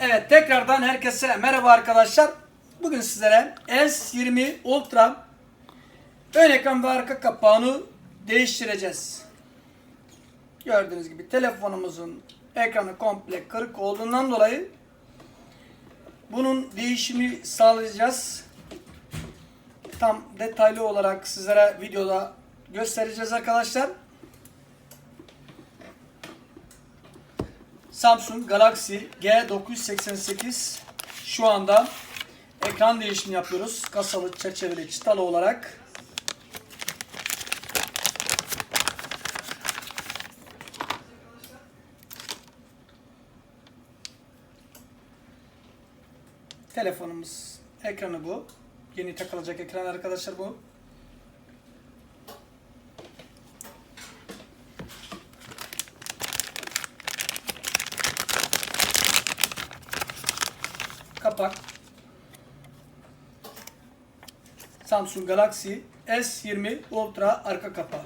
Evet tekrardan herkese merhaba arkadaşlar. Bugün sizlere S20 Ultra ön ekran ve arka kapağını değiştireceğiz. Gördüğünüz gibi telefonumuzun ekranı komple kırık olduğundan dolayı bunun değişimi sağlayacağız. Tam detaylı olarak sizlere videoda göstereceğiz arkadaşlar. Samsung Galaxy G988 şu anda ekran değişimi yapıyoruz. Kasalı, çerçeveli, çıtalı olarak. Telefonumuz ekranı bu. Yeni takılacak ekran arkadaşlar bu. kapak. Samsung Galaxy S20 Ultra arka kapağı.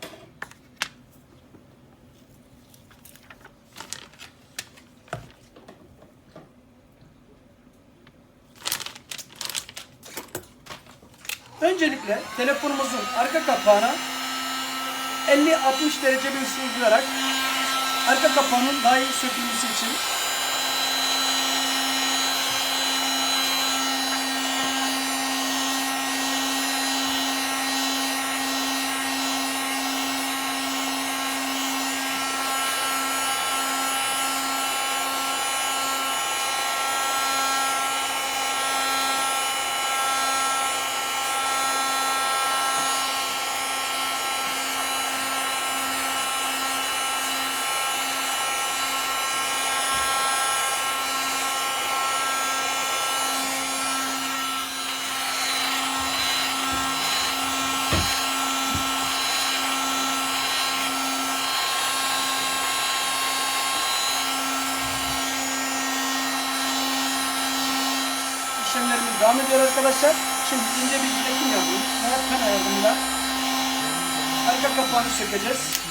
Öncelikle telefonumuzun arka kapağına 50-60 derece bir ısı uygulayarak arka kapağının daha iyi sökülmesi için ediyor arkadaşlar. Şimdi ince bir çekim yapıyoruz. Öğretmen yardımıyla arka kapağını sökeceğiz.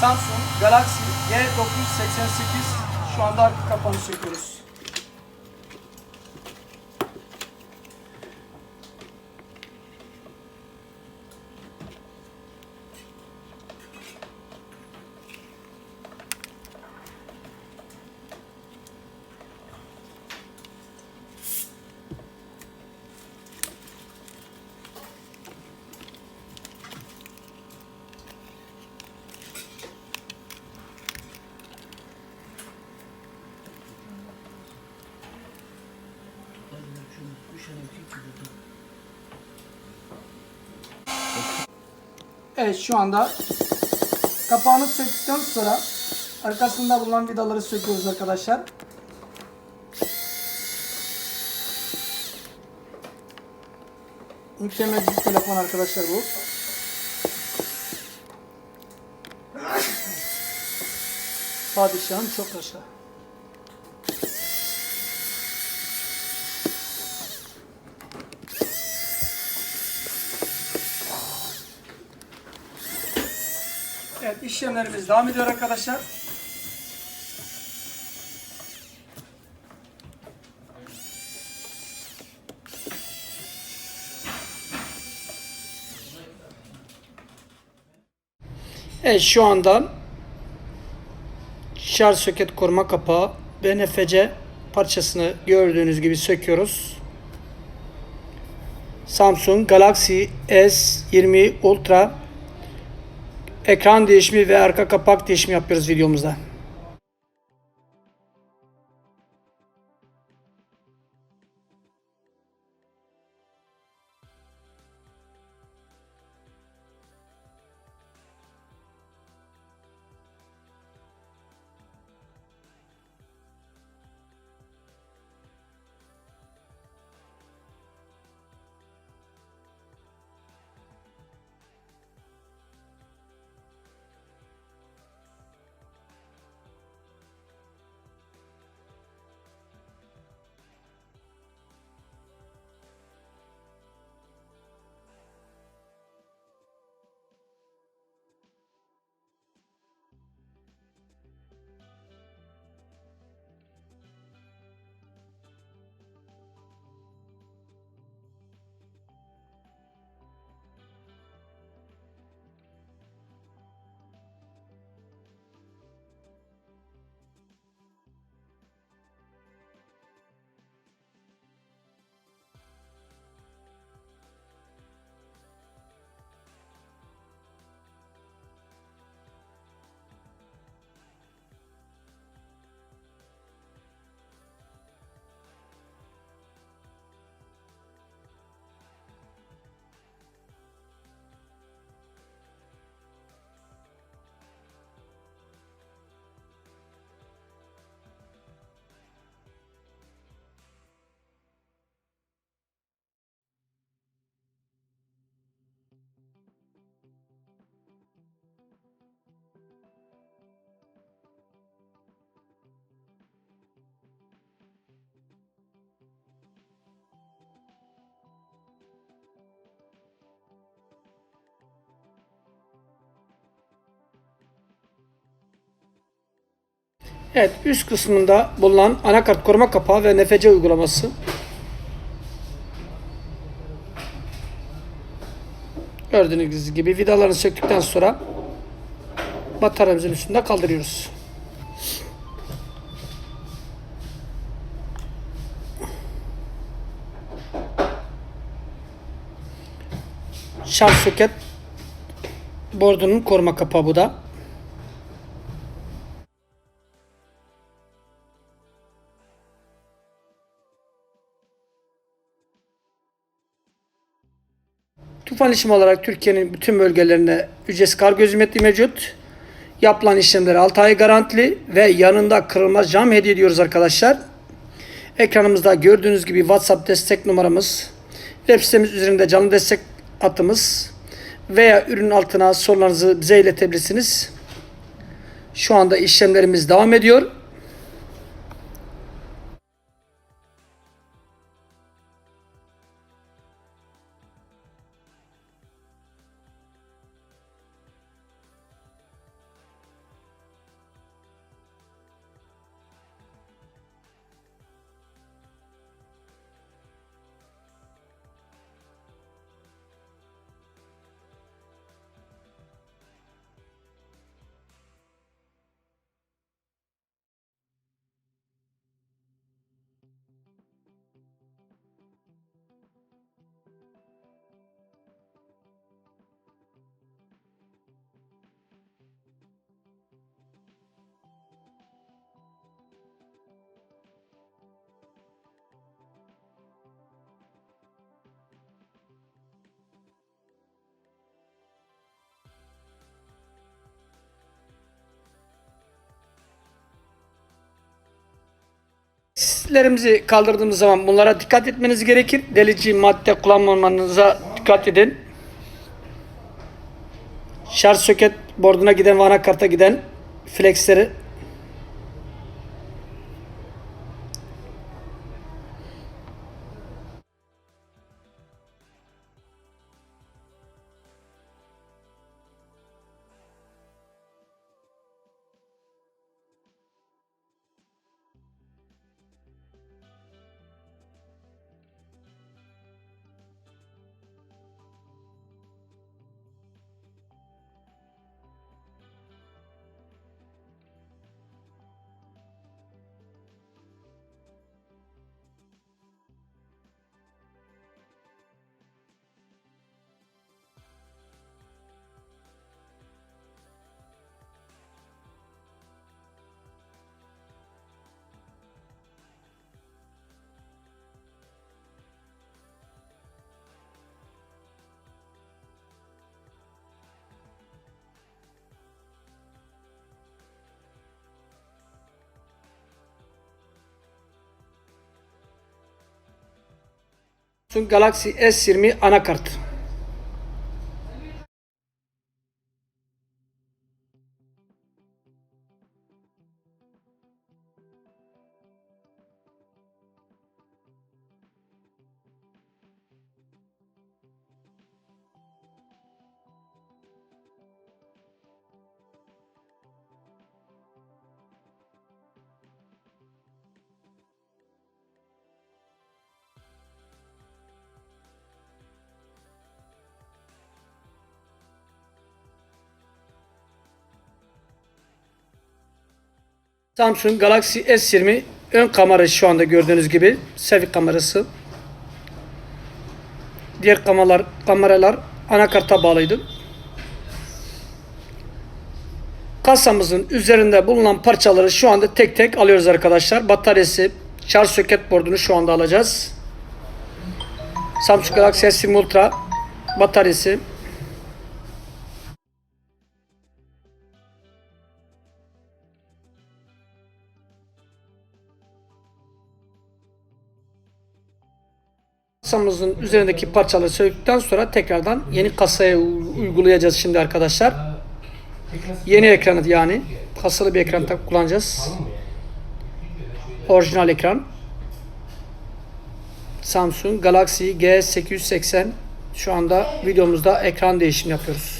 Samsung Galaxy G988 şu anda arka kapağını söküyoruz. Evet şu anda kapağını söktükten sonra arkasında bulunan vidaları söküyoruz arkadaşlar. Mükemmel bir telefon arkadaşlar bu. Padişahın çok yaşa. Evet işlemlerimiz devam ediyor arkadaşlar. Evet şu anda şarj soket koruma kapağı ve NFC parçasını gördüğünüz gibi söküyoruz. Samsung Galaxy S20 Ultra ekran değişimi ve arka kapak değişimi yapıyoruz videomuzda. Evet üst kısmında bulunan anakart koruma kapağı ve NFC uygulaması. Gördüğünüz gibi vidalarını söktükten sonra bataryamızın üstünde kaldırıyoruz. Şarj soket bordunun koruma kapağı bu da. İşim olarak Türkiye'nin bütün bölgelerinde ücretsiz kargo hizmeti mevcut. Yapılan işlemler 6 ay garantili ve yanında kırılmaz cam hediye ediyoruz arkadaşlar. Ekranımızda gördüğünüz gibi WhatsApp destek numaramız, web sitemiz üzerinde canlı destek hattımız veya ürünün altına sorularınızı bize iletebilirsiniz. Şu anda işlemlerimiz devam ediyor. Sislerimizi kaldırdığımız zaman bunlara dikkat etmeniz gerekir. Delici madde kullanmamanıza dikkat edin. Şarj soket borduna giden ve anakarta giden flexleri Samsung Galaxy S20 anakart. Samsung Galaxy S20 ön kamerası şu anda gördüğünüz gibi selfie kamerası. Diğer kameralar kameralar anakarta bağlıydı. Kasamızın üzerinde bulunan parçaları şu anda tek tek alıyoruz arkadaşlar. Bataryası, şarj soket bordunu şu anda alacağız. Samsung Galaxy S20 Ultra bataryası, kasamızın üzerindeki parçaları söktükten sonra tekrardan yeni kasaya uygulayacağız şimdi arkadaşlar. Yeni ekranı yani kasalı bir ekran kullanacağız. Orijinal ekran. Samsung Galaxy G880 şu anda videomuzda ekran değişimi yapıyoruz.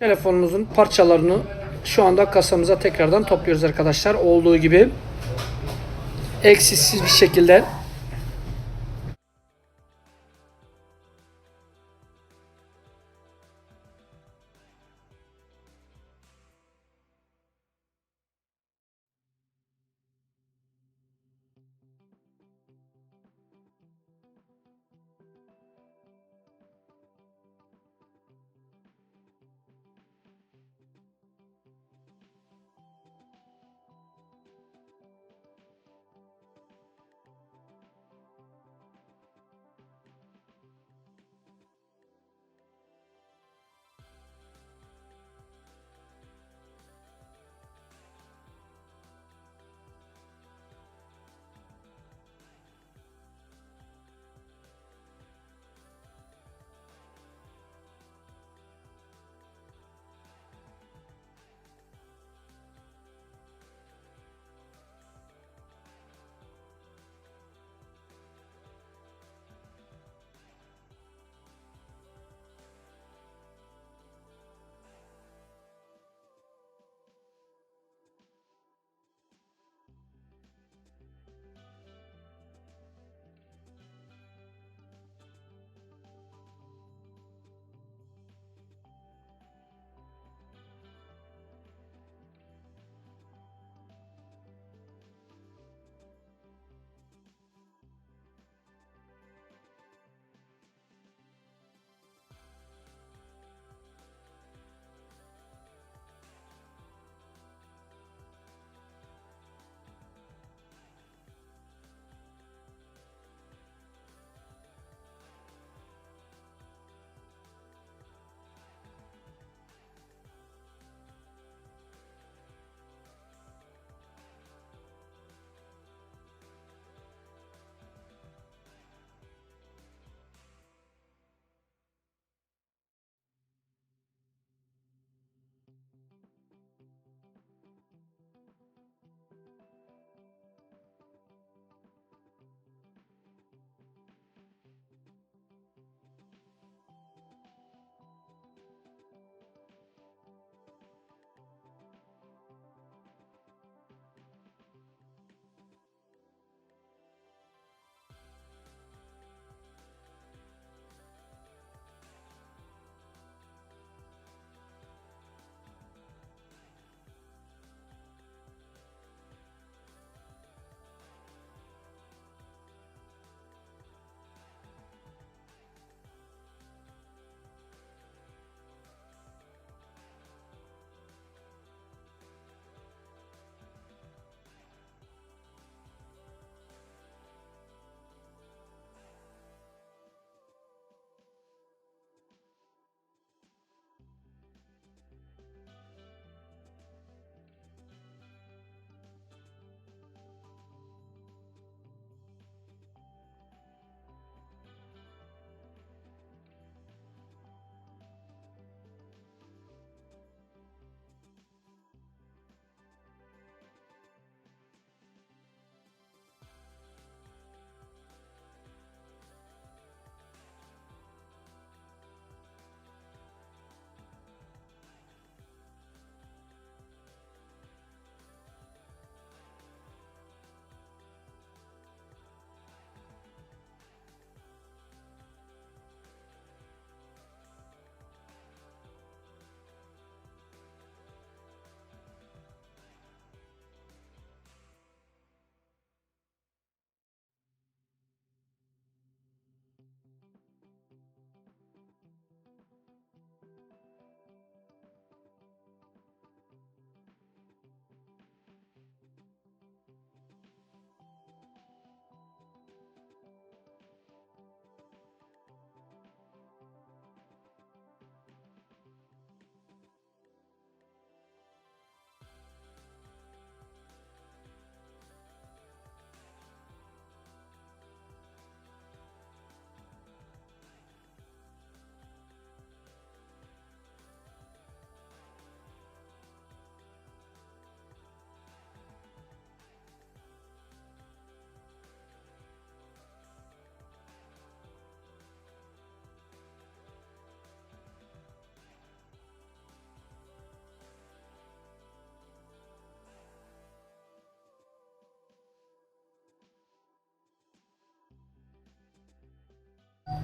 Telefonumuzun parçalarını şu anda kasamıza tekrardan topluyoruz arkadaşlar. Olduğu gibi eksiksiz bir şekilde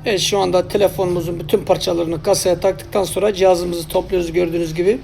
Evet şu anda telefonumuzun bütün parçalarını kasaya taktıktan sonra cihazımızı topluyoruz gördüğünüz gibi.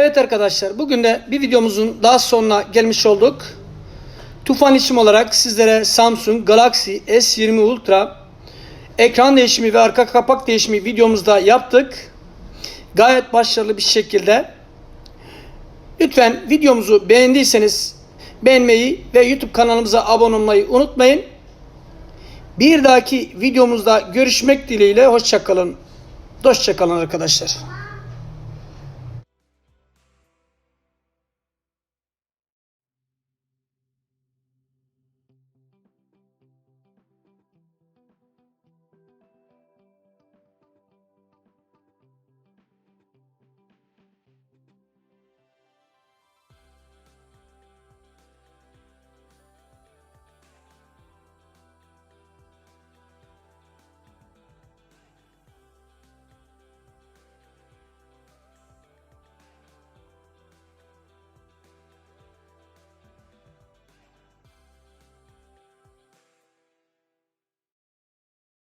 Evet arkadaşlar bugün de bir videomuzun daha sonuna gelmiş olduk. Tufan işim olarak sizlere Samsung Galaxy S20 Ultra ekran değişimi ve arka kapak değişimi videomuzda yaptık. Gayet başarılı bir şekilde. Lütfen videomuzu beğendiyseniz beğenmeyi ve YouTube kanalımıza abone olmayı unutmayın. Bir dahaki videomuzda görüşmek dileğiyle hoşçakalın. Hoşçakalın arkadaşlar.